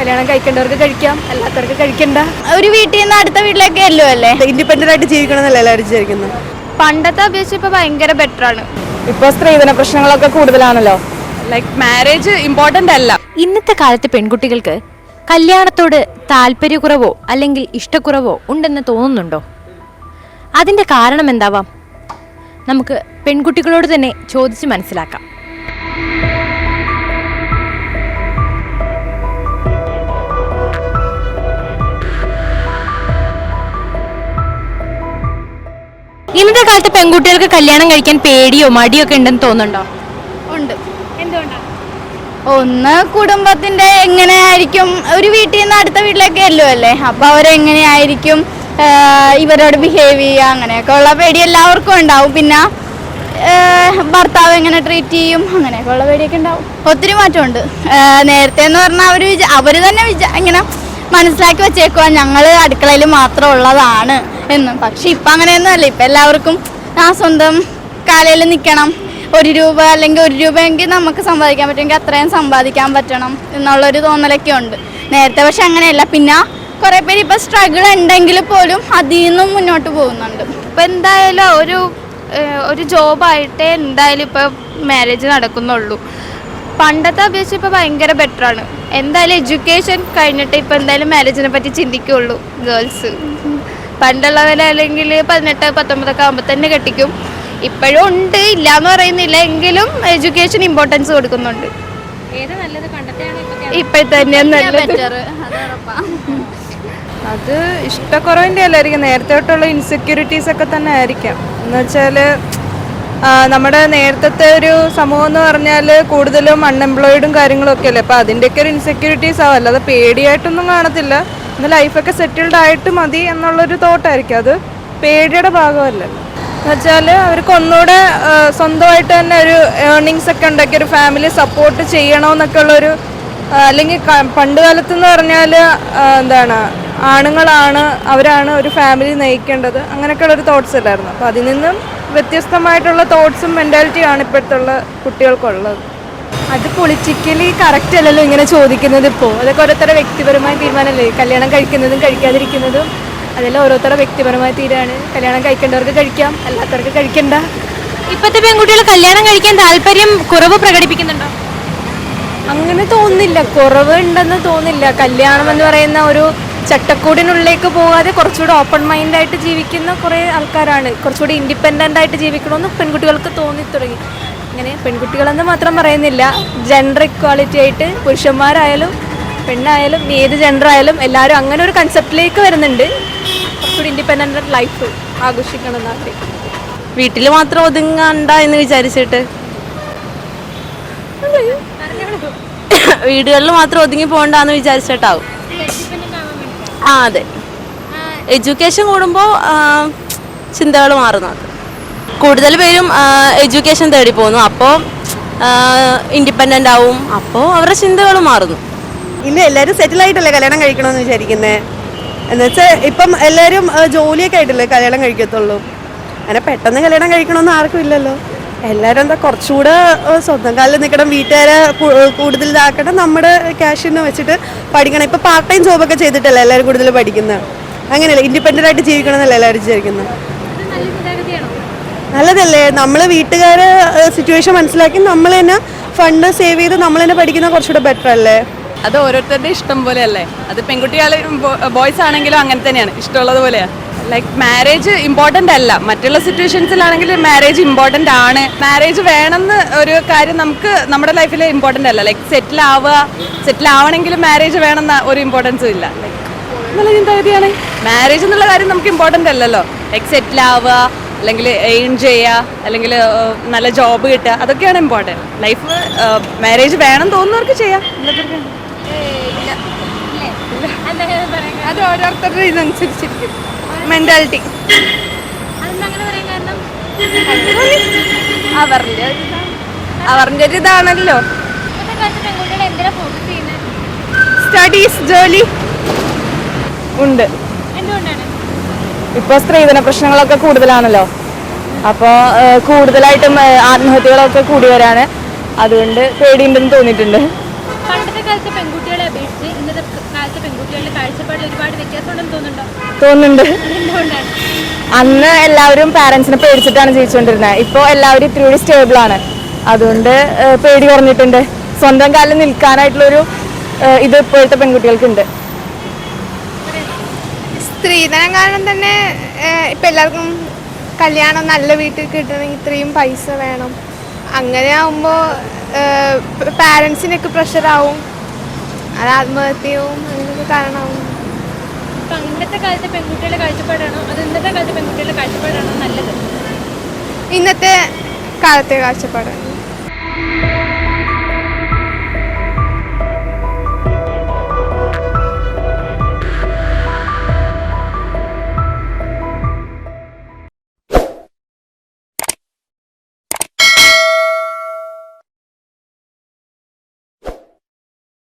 കല്യാണം കഴിക്കേണ്ടവർക്ക് കഴിക്കാം അല്ലാത്തവർക്ക് കഴിക്കണ്ട. ഒരു വീട്ടിൽ നിന്ന് അടുത്ത വീട്ടിലേക്ക് അല്ലോ അല്ലേ? ഇൻഡിപെൻഡന്റ് ആയിട്ട് ജീവിക്കണം എന്നല്ല എല്ലാവരും വിചാരിക്കുന്നത്? പണ്ടത്തെ അപേക്ഷിച്ച് ഇപ്പൊ ഭയങ്കര ബെറ്റർ ആണ്. ഇപ്പൊ സ്ത്രീധന പ്രശ്നങ്ങളൊക്കെ കൂടുതലാണല്ലോ. ലൈക് മാരേജ് ഇമ്പോർട്ടന്റ് അല്ല. ഇന്നത്തെ കാലത്ത് പെൺകുട്ടികൾക്ക് കല്യാണത്തോട് താല്പര്യക്കുറവോ അല്ലെങ്കിൽ ഇഷ്ടക്കുറവോ ഉണ്ടെന്ന് തോന്നുന്നുണ്ടോ? അതിന്റെ കാരണം എന്താവാം? നമുക്ക് പെൺകുട്ടികളോട് തന്നെ ചോദിച്ച് മനസ്സിലാക്കാം. ഇന്നത്തെ കാലത്ത് പെൺകുട്ടികൾക്ക് കല്യാണം കഴിക്കാൻ പേടിയോ മടിയോ ഒക്കെ ഉണ്ടെന്ന് തോന്നുന്നുണ്ടോ? ഉണ്ട്. ഒന്ന് കുടുംബത്തിന്റെ എങ്ങനെ ആയിരിക്കും? ഒരു വീട്ടിൽ നിന്ന് അടുത്ത വീട്ടിലൊക്കെ അല്ലോ? അപ്പൊ അവരെങ്ങനെയായിരിക്കും ഇവരോട് ബിഹേവ് ചെയ്യുക അങ്ങനെയൊക്കെ ഉള്ള പേടി എല്ലാവർക്കും ഉണ്ടാവും. പിന്നെ ഭർത്താവ് എങ്ങനെ ട്രീറ്റ് ചെയ്യും? അങ്ങനെയൊക്കെ ഉള്ള പേടിയൊക്കെ ഉണ്ടാവും. ഒത്തിരി മാറ്റമുണ്ട്. നേരത്തെ എന്ന് പറഞ്ഞാൽ അവർ അവർ തന്നെ ഇങ്ങനെ മനസ്സിലാക്കി വെച്ചേക്കുക ഞങ്ങൾ അടുക്കളയിൽ മാത്രം ഉള്ളതാണ്. എന്ന്. പക്ഷെ ഇപ്പം അങ്ങനെയൊന്നും അല്ല. ഇപ്പം എല്ലാവർക്കും ആ സ്വന്തം കാലയിൽ നിൽക്കണം. ഒരു രൂപ അല്ലെങ്കിൽ ഒരു രൂപയെങ്കിൽ നമുക്ക് സമ്പാദിക്കാൻ പറ്റുമെങ്കിൽ അത്രയും സമ്പാദിക്കാൻ പറ്റണം എന്നുള്ളൊരു തോന്നലൊക്കെ ഉണ്ട്. നേരത്തെ പക്ഷെ അങ്ങനെയല്ല. പിന്നെ കുറേ പേര് ഇപ്പം സ്ട്രഗിൾ ഉണ്ടെങ്കിൽ പോലും അതിൽ നിന്നും മുന്നോട്ട് പോകുന്നുണ്ട്. ഇപ്പം എന്തായാലും ഒരു ഒരു ജോബായിട്ടേ എന്തായാലും ഇപ്പം മാരേജ് നടക്കുന്നുള്ളൂ. പണ്ടത്തെ അപേക്ഷിച്ച് ഇപ്പോൾ ഭയങ്കര ബെറ്ററാണ് എന്തായാലും എഡ്യൂക്കേഷൻ കഴിഞ്ഞിട്ട് ഇപ്പം എന്തായാലും മാരേജിനെ പറ്റി ചിന്തിക്കുള്ളൂ ഗേൾസ് പണ്ടുള്ളവരെ അല്ലെങ്കിൽ പതിനെട്ട് പത്തൊമ്പതൊക്കെ ആകുമ്പോൾ തന്നെ കെട്ടിക്കും. ഇപ്പോഴും ഉണ്ട് ഇല്ല എന്ന് പറയുന്നില്ല. എങ്കിലും എഡ്യൂക്കേഷൻ ഇമ്പോർട്ടൻസ് കൊടുക്കുന്നുണ്ട്. ഇപ്പോഴത്തെ തന്നെയാണ് നല്ലത്. അത് ഇഷ്ടക്കുറവിന്റെ അല്ലായിരിക്കും. നേരത്തെ തൊട്ടുള്ള ഇൻസെക്യൂരിറ്റീസ് ഒക്കെ തന്നെ ആയിരിക്കാം. എന്ന് വെച്ചാൽ നമ്മുടെ നേരത്തെ ഒരു സമൂഹം എന്ന് പറഞ്ഞാൽ കൂടുതലും അൺഎംപ്ലോയിഡും കാര്യങ്ങളൊക്കെ അല്ലേ? അപ്പോൾ അതിന്റെയൊക്കെ ഒരു ഇൻസെക്യൂരിറ്റീസ് ആവും അല്ലാതെ പേടിയായിട്ടൊന്നും കാണത്തില്ല. ഇന്ന് ലൈഫൊക്കെ സെറ്റിൽഡ് ആയിട്ട് മതി എന്നുള്ളൊരു തോട്ടായിരിക്കും അത് പേടിയുടെ ഭാഗമല്ലല്ലോ എന്നുവെച്ചാൽ അവർക്ക് ഒന്നുകൂടെ സ്വന്തമായിട്ട് തന്നെ ഒരു ഏർണിങ്സ് ഒക്കെ ഉണ്ടാക്കി ഒരു ഫാമിലി സപ്പോർട്ട് ചെയ്യണമെന്നൊക്കെ ഉള്ളൊരു അല്ലെങ്കിൽ പണ്ട് കാലത്ത് എന്ന് പറഞ്ഞാൽ എന്താണ് ആണുങ്ങളാണ് അവരാണ് ഒരു ഫാമിലി നയിക്കേണ്ടത്. അങ്ങനെയൊക്കെ ഒരു തോട്ട്സ് അല്ലായിരുന്നു. അപ്പോൾ അതിൽ നിന്നും വ്യത്യസ്തമായിട്ടുള്ള തോട്ട്സും മെന്റാലിറ്റിയാണ് ഇപ്പോഴത്തുള്ള കുട്ടികൾക്കുള്ളത്. അത് പൊളിറ്റിക്കലി കറക്റ്റ് അല്ലല്ലോ ഇങ്ങനെ ചോദിക്കുന്നത് ഇപ്പോൾ അതൊക്കെ ഓരോരുത്തരുടെ വ്യക്തിപരമായ തീരുമാനമല്ലേ? കല്യാണം കഴിക്കുന്നതും കഴിക്കാതിരിക്കുന്നതും അതെല്ലാം ഓരോരുത്തരുടെ വ്യക്തിപരമായ തീരാണ്. കല്യാണം കഴിക്കേണ്ടവർക്ക് കഴിക്കാം അല്ലാത്തവർക്ക് കഴിക്കണ്ട. ഇപ്പോഴത്തെ പെൺകുട്ടികൾ കല്യാണം കഴിക്കാൻ താല്പര്യം കുറവ് പ്രകടിപ്പിക്കുന്നുണ്ടോ? അങ്ങനെ തോന്നുന്നില്ല. കുറവ് ഉണ്ടെന്ന് തോന്നില്ല കല്യാണം എന്ന് പറയുന്ന ഒരു ചട്ടക്കൂടിനുള്ളിലേക്ക് പോകാതെ കുറച്ചുകൂടി ഓപ്പൺ മൈൻഡായിട്ട് ജീവിക്കുന്ന കുറേ ആൾക്കാരാണ്. കുറച്ചുകൂടി ഇൻഡിപെൻഡന്റ് ആയിട്ട് ജീവിക്കണമെന്ന് പെൺകുട്ടികൾക്ക് തോന്നി തുടങ്ങി അങ്ങനെ പെൺകുട്ടികളെന്ന് മാത്രം പറയുന്നില്ല. ജെൻഡർ ഇക്വാളിറ്റി ആയിട്ട് പുരുഷന്മാരായാലും പെണ്ണായാലും ഏത് ജെൻഡർ ആയാലും എല്ലാവരും അങ്ങനെ ഒരു കൺസെപ്റ്റിലേക്ക് വരുന്നുണ്ട്. കുറച്ചുകൂടി ഇൻഡിപെൻഡന്റ് ലൈഫ് ആഘോഷിക്കണം വീട്ടിൽ മാത്രം ഒതുങ്ങണ്ട എന്ന് വിചാരിച്ചിട്ട്? വീടുകളിൽ മാത്രം ഒതുങ്ങി പോകണ്ടെന്ന് വിചാരിച്ചിട്ടാവും. ആ അതെ. എഡ്യൂക്കേഷൻ കൂടുമ്പോൾ ചിന്തകൾ മാറുന്നത് കൂടുതൽ പേരും എഡ്യൂക്കേഷൻ തേടി പോകുന്നു. അപ്പോൾ ഇൻഡിപെൻഡന്റ് ആവും. അപ്പോൾ അവരുടെ ചിന്തകൾ മാറുന്നു. ഇല്ല എല്ലാവരും സെറ്റിൽ ആയിട്ടല്ലേ കല്യാണം കഴിക്കണമെന്ന് വിചാരിക്കുന്നത് എന്നുവെച്ചാൽ ഇപ്പം എല്ലാവരും ജോലിയൊക്കെ ആയിട്ടല്ലേ കല്യാണം കഴിക്കത്തുള്ളൂ. അങ്ങനെ പെട്ടെന്ന് കല്യാണം കഴിക്കണമെന്ന് ആർക്കും ഇല്ലല്ലോ. എല്ലാവരും എന്താ കുറച്ചുകൂടെ സ്വന്തം കാലിൽ നിൽക്കണം വീട്ടുകാരെ കൂടുതൽ ഇതാക്കണം നമ്മുടെ ക്യാഷിന് വെച്ചിട്ട് പഠിക്കണം. ഇപ്പം പാർട്ട് ടൈം ജോബൊക്കെ ചെയ്തിട്ടല്ലേ എല്ലാവരും കൂടുതൽ പഠിക്കുന്നത് അങ്ങനെയല്ല ഇൻഡിപെൻഡന്റ് ആയിട്ട് ജീവിക്കണം എന്നല്ല എല്ലാവരും വിചാരിക്കുന്നത് നല്ലതല്ലേ? നമ്മൾ വീട്ടുകാരെ സിറ്റുവേഷൻ മനസ്സിലാക്കി നമ്മൾ തന്നെ ഫണ്ട് സേവ് ചെയ്ത് നമ്മൾ തന്നെ പഠിക്കുന്ന കുറച്ചുകൂടെ ബെറ്റർ അല്ലേ? അത് ഓരോരുത്തരുടെ ഇഷ്ടം പോലെ അല്ലേ അത് പെൺകുട്ടികളും ബോയ്സ് ആണെങ്കിലും അങ്ങനെ തന്നെയാണ്. ഇഷ്ടമുള്ളത് പോലെയാണ് ലൈക്ക് മാരേജ് ഇമ്പോർട്ടന്റ് അല്ല. മറ്റുള്ള സിറ്റുവേഷൻസിലാണെങ്കിൽ മാരേജ് ഇമ്പോർട്ടന്റ് ആണ്. മാരേജ് വേണമെന്ന് ഒരു കാര്യം നമുക്ക് നമ്മുടെ ലൈഫിൽ ഇമ്പോർട്ടന്റ് അല്ല. ലൈക്ക് സെറ്റിൽ ആവുക. സെറ്റിൽ ആവണമെങ്കിലും മാരേജ് വേണമെന്ന ഒരു ഇമ്പോർട്ടൻസും ഇല്ല. ലൈക്ക് നല്ല ചിന്താഗതിയാണ്. മാരേജ് എന്നുള്ള കാര്യം നമുക്ക് ഇമ്പോർട്ടന്റ് അല്ലല്ലോ. ലൈക്ക് സെറ്റിൽ ആവുക. അല്ലെങ്കിൽ എയിം ചെയ്യുക അല്ലെങ്കിൽ നല്ല ജോബ് കിട്ടുക അതൊക്കെയാണ് ഇമ്പോർട്ടന്റ് ലൈഫ് മാരേജ് വേണം തോന്നുന്നവർക്ക് ചെയ്യാം. അത് ഓരോരുത്തരുടെ ഇതനുസരിച്ചിരിക്കും മെന്റാലിറ്റി അവരുടെ. അവരുടെ ഒരു ഇതാണല്ലോ. സ്റ്റഡീസ് ജോലി. ഉണ്ട്. ഇപ്പോൾ സ്ത്രീധന പ്രശ്നങ്ങളൊക്കെ കൂടുതലാണല്ലോ. അപ്പോൾ കൂടുതലായിട്ടും ആത്മഹത്യകളൊക്കെ കൂടി വരാണ്. അതുകൊണ്ട് പേടിയുണ്ടെന്ന് തോന്നിയിട്ടുണ്ട്. പണ്ടത്തെ കാലത്തെ പെൺകുട്ടികളെ അപേക്ഷിച്ച് ഇന്നത്തെ കാഴ്ചപ്പാടിൽ ഒരുപാട് വ്യത്യാസമുണ്ടെന്ന് തോന്നുന്നുണ്ടോ? തോന്നുന്നുണ്ട്. അന്ന് എല്ലാവരും പാരന്റ്സിനെ പേടിച്ചിട്ടാണ് ജീവിച്ചുകൊണ്ടിരുന്നത്. ഇപ്പോൾ എല്ലാവരും ഇത്തിരി കൂടി സ്റ്റേബിൾ ആണ്. അതുകൊണ്ട് പേടി കുറഞ്ഞിട്ടുണ്ട്. സ്വന്തം കാലിൽ നിൽക്കാനായിട്ടുള്ളൊരു ഇത് ഇപ്പോഴത്തെ പെൺകുട്ടികൾക്കുണ്ട്. സ്ത്രീധനം കാരണം തന്നെ ഇപ്പം എല്ലാവർക്കും കല്യാണം നല്ല വീട്ടിൽ കിട്ടണമെങ്കിൽ ഇത്രയും പൈസ വേണം. അങ്ങനെ ആവുമ്പോൾ പാരൻസിനൊക്കെ പ്രഷറാവും അത് ആത്മഹത്യവും അങ്ങനെയൊക്കെ കാരണമാവും. ഇന്നത്തെ കാലത്തെ പെൺകുട്ടികളുടെ കാഴ്ചപ്പാടാണോ? അത് ഇന്നത്തെ കാലത്തെ പെൺകുട്ടികളുടെ കാഴ്ചപ്പാടാണോ നല്ലത്? ഇന്നത്തെ കാലത്തെ കാഴ്ചപ്പാടാണ്